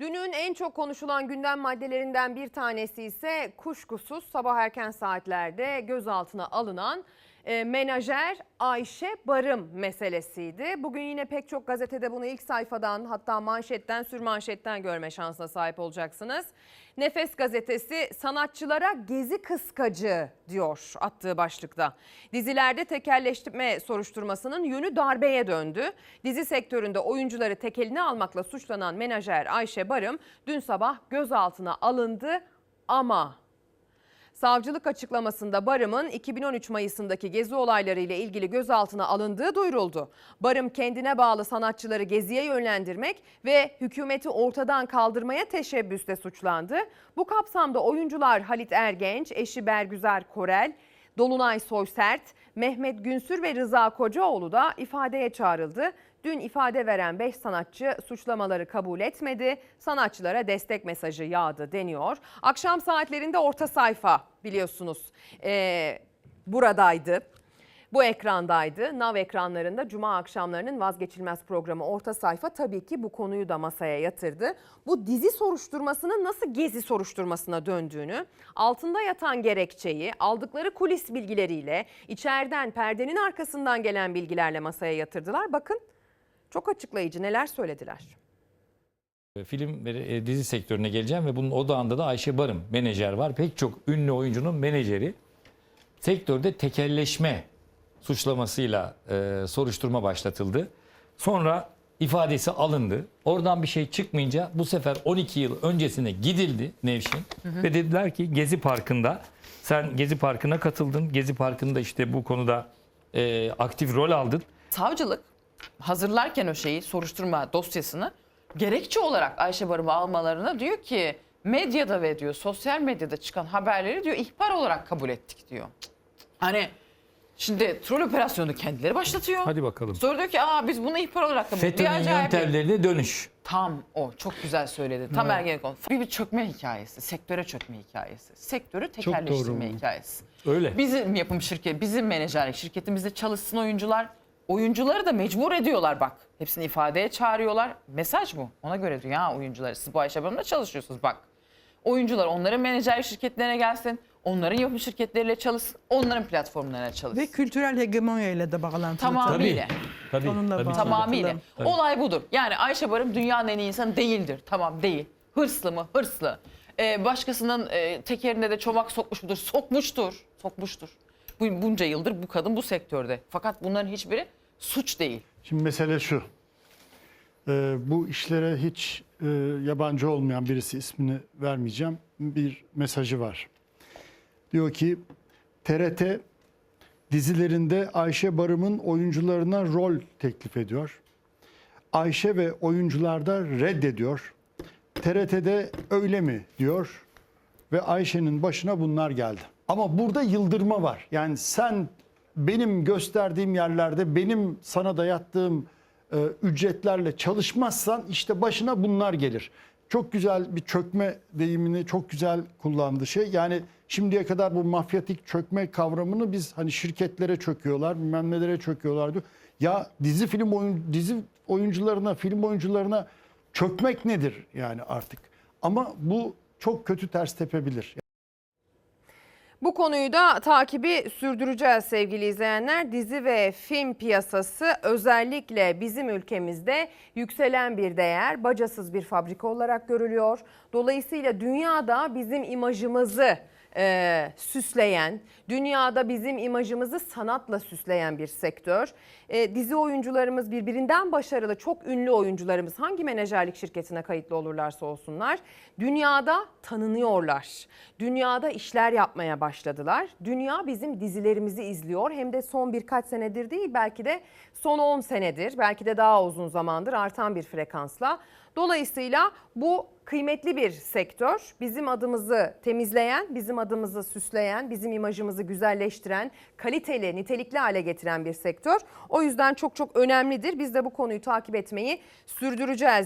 Dünün en çok konuşulan gündem maddelerinden bir tanesi ise kuşkusuz sabah erken saatlerde gözaltına alınan e, menajer Ayşe Barım meselesiydi. Bugün yine pek çok gazetede bunu ilk sayfadan hatta manşetten sürmanşetten görme şansına sahip olacaksınız. Nefes gazetesi sanatçılara gezi kıskacı diyor attığı başlıkta. Dizilerde tekelleştirme soruşturmasının yönü darbeye döndü. Dizi sektöründe oyuncuları tekeline almakla suçlanan menajer Ayşe Barım dün sabah gözaltına alındı ama Savcılık açıklamasında Barım'ın 2013 Mayıs'ındaki gezi olayları ile ilgili gözaltına alındığı duyuruldu. Barım kendine bağlı sanatçıları geziye yönlendirmek ve hükümeti ortadan kaldırmaya teşebbüsle suçlandı. Bu kapsamda oyuncular Halit Ergenç, eşi Bergüzar Korel, Dolunay Soysert, Mehmet Günsür ve Rıza Kocaoğlu da ifadeye çağrıldı. Dün ifade veren 5 sanatçı suçlamaları kabul etmedi. Sanatçılara destek mesajı yağdı deniyor. Akşam saatlerinde orta sayfa biliyorsunuz ee, buradaydı. Bu ekrandaydı. Nav ekranlarında Cuma akşamlarının vazgeçilmez programı Orta Sayfa tabii ki bu konuyu da masaya yatırdı. Bu dizi soruşturmasının nasıl gezi soruşturmasına döndüğünü, altında yatan gerekçeyi, aldıkları kulis bilgileriyle, içeriden perdenin arkasından gelen bilgilerle masaya yatırdılar. Bakın çok açıklayıcı neler söylediler. Film ve e, dizi sektörüne geleceğim ve bunun odağında da Ayşe Barım menajer var. Pek çok ünlü oyuncunun menajeri sektörde tekelleşme suçlamasıyla e, soruşturma başlatıldı. Sonra ifadesi alındı. Oradan bir şey çıkmayınca bu sefer 12 yıl öncesine gidildi Nevşin ve dediler ki Gezi Parkı'nda sen Gezi Parkı'na katıldın. Gezi Parkı'nda işte bu konuda e, aktif rol aldın. savcılık hazırlarken o şeyi soruşturma dosyasını gerekçe olarak Ayşe Barım'ı almalarına diyor ki medyada ve diyor sosyal medyada çıkan haberleri diyor ihbar olarak kabul ettik diyor. Hani şimdi troll operasyonu kendileri başlatıyor. Hadi bakalım. Sonra diyor ki aa biz bunu ihbar olarak kabul ettik. Bir FETÖ'nün yöntemlerine dönüş. Tam o çok güzel söyledi. Tam Ergenekon. Bir, bir çökme hikayesi. Sektöre çökme hikayesi. Sektörü tekerleştirme doğru. hikayesi. Öyle. Bizim yapım şirket, bizim menajerlik şirketimizde çalışsın oyuncular. Oyuncuları da mecbur ediyorlar bak. Hepsini ifadeye çağırıyorlar. Mesaj bu. Ona göre diyor ya oyuncuları. Siz bu Ayşe Hanım'la çalışıyorsunuz bak. Oyuncular onların menajerlik şirketlerine gelsin. Onların yapım şirketleriyle çalışsın. Onların platformlarına çalışsın. Ve kültürel hegemonya ile de bağlantılı. Tamamıyla. Tabii. Onunla tabii. bağlı. Tamamıyla. Tabii. Olay budur. Yani Ayşe Barım dünyanın en iyi insanı değildir. Tamam değil. Hırslı mı? Hırslı. Ee, başkasının e, tekerine de çomak sokmuş mudur? Sokmuştur. Sokmuştur. Bu, bunca yıldır bu kadın bu sektörde. Fakat bunların hiçbiri suç değil. Şimdi mesele şu. Ee, bu işlere hiç e, yabancı olmayan birisi ismini vermeyeceğim. Bir mesajı var. Diyor ki TRT dizilerinde Ayşe Barım'ın oyuncularına rol teklif ediyor. Ayşe ve oyuncular da reddediyor. TRT'de öyle mi diyor ve Ayşe'nin başına bunlar geldi. Ama burada yıldırma var. Yani sen benim gösterdiğim yerlerde benim sana dayattığım e, ücretlerle çalışmazsan işte başına bunlar gelir. Çok güzel bir çökme deyimini çok güzel kullandı şey. Yani şimdiye kadar bu mafyatik çökme kavramını biz hani şirketlere çöküyorlar, bilmem nelere çöküyorlar diyor. Ya dizi film oyun dizi oyuncularına, film oyuncularına çökmek nedir yani artık? Ama bu çok kötü ters tepebilir. Bu konuyu da takibi sürdüreceğiz sevgili izleyenler. Dizi ve film piyasası özellikle bizim ülkemizde yükselen bir değer, bacasız bir fabrika olarak görülüyor. Dolayısıyla dünyada bizim imajımızı e, süsleyen, dünyada bizim imajımızı sanatla süsleyen bir sektör. E, dizi oyuncularımız birbirinden başarılı, çok ünlü oyuncularımız hangi menajerlik şirketine kayıtlı olurlarsa olsunlar dünyada tanınıyorlar. Dünyada işler yapmaya başladılar. Dünya bizim dizilerimizi izliyor. Hem de son birkaç senedir değil belki de son 10 senedir, belki de daha uzun zamandır artan bir frekansla. Dolayısıyla bu kıymetli bir sektör. Bizim adımızı temizleyen, bizim adımızı süsleyen, bizim imajımızı güzelleştiren, kaliteli, nitelikli hale getiren bir sektör. O yüzden çok çok önemlidir. Biz de bu konuyu takip etmeyi sürdüreceğiz.